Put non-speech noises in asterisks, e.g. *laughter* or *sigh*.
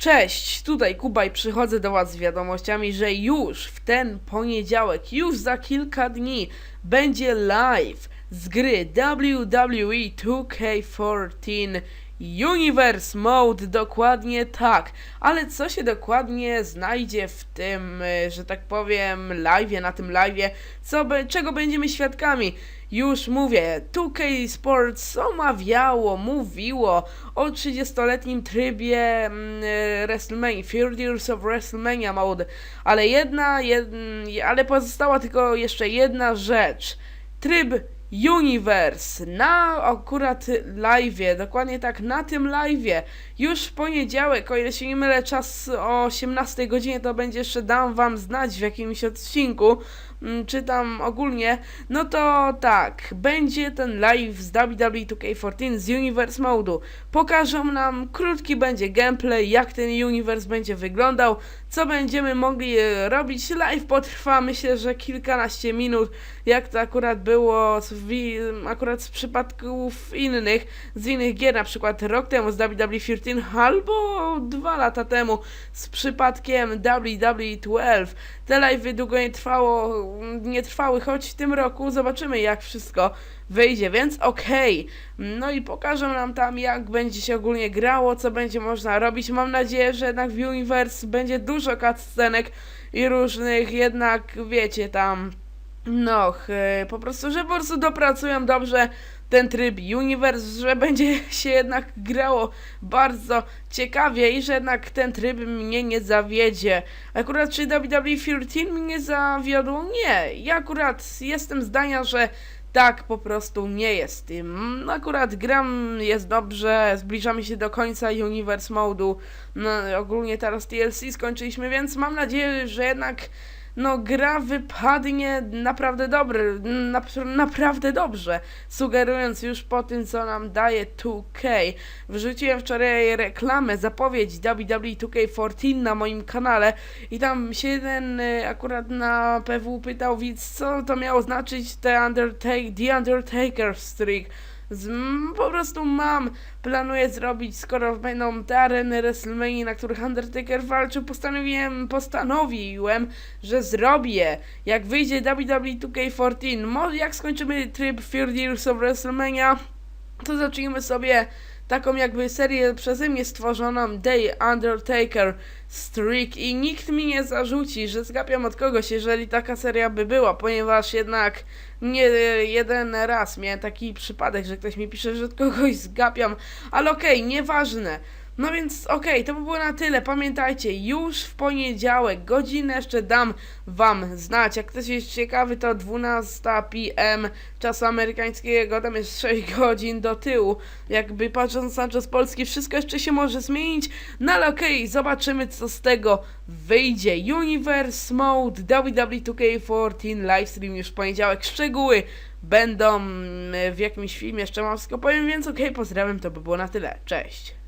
Cześć, tutaj Kuba i przychodzę do Was z wiadomościami, że już w ten poniedziałek, już za kilka dni będzie live z gry WWE 2K14 Universe Mode, dokładnie tak. Ale co się dokładnie znajdzie w tym, e, że tak powiem, live'ie, na tym live'ie, co be, czego będziemy świadkami? Już mówię, 2K Sports omawiało, mówiło o 30-letnim trybie mm, e, WrestleMania, Third Years of WrestleMania Mode, ale jedna, jed, ale pozostała tylko jeszcze jedna rzecz. Tryb Universe. Na akurat live'ie, dokładnie tak, na tym live'ie, już w poniedziałek, o ile się nie mylę, czas o 18 godzinie, to będzie jeszcze dam wam znać w jakimś odcinku, czy tam ogólnie, no to tak, będzie ten live z WWE 2K14 z Universe Mode'u. Pokażą nam, krótki będzie gameplay, jak ten Universe będzie wyglądał, co będziemy mogli e, robić. Live potrwa myślę, że kilkanaście minut, jak to akurat było z, akurat z przypadków innych, z innych gier, na przykład rok temu z WWE 14 albo dwa lata temu z przypadkiem WWE 12. Te live'y długo nie trwało, nie trwały, choć w tym roku zobaczymy jak wszystko wyjdzie, więc okej. No i pokażą nam tam jak będzie się ogólnie grało, co będzie można robić. Mam nadzieję, że jednak w Universe będzie dużo cutscenek i różnych jednak, wiecie, tam no, ch- po prostu, że po prostu dopracują dobrze ten tryb Universe, że będzie *laughs* się jednak grało bardzo ciekawie i że jednak ten tryb mnie nie zawiedzie. Akurat czy WWE 14 mnie zawiodło? Nie. Ja akurat jestem zdania, że tak po prostu nie jest. Akurat gram jest dobrze, zbliżamy się do końca Universe Modu. No, ogólnie teraz TLC skończyliśmy, więc mam nadzieję, że jednak no gra wypadnie naprawdę dobry, nap- naprawdę dobrze, sugerując już po tym, co nam daje 2K. Wrzuciłem wczoraj reklamę, zapowiedź WWE 2K14 na moim kanale i tam się jeden y, akurat na PW pytał widz, co to miało znaczyć The, Undertake, The Undertaker Streak. Z, po prostu mam, planuję zrobić, skoro będą te areny WrestleMania, na których Undertaker walczył, postanowiłem, postanowiłem, że zrobię, jak wyjdzie WWE 2K14, może jak skończymy tryb Third Years of WrestleMania, to zacznijmy sobie taką jakby serię przeze mnie stworzoną Day Undertaker Streak i nikt mi nie zarzuci, że zgapiam od kogoś, jeżeli taka seria by była, ponieważ jednak nie jeden raz miałem taki przypadek, że ktoś mi pisze, że od kogoś zgapiam, ale okej, nieważne. No więc okej, to by było na tyle. Pamiętajcie, już w poniedziałek, godzinę jeszcze dam wam znać. Jak ktoś jest ciekawy, to 12 p.m. czasu amerykańskiego, tam jest 6 *laughs* godzin do tyłu. Jakby patrząc na czas polski, wszystko jeszcze się może zmienić. No ale okej, zobaczymy co z tego wyjdzie. Universe Mode, WWE 2K14, livestream już w poniedziałek. Szczegóły będą mm, w jakimś filmie, jeszcze mam wszystko powiem, więc okej, pozdrawiam, to by było na tyle. Cześć.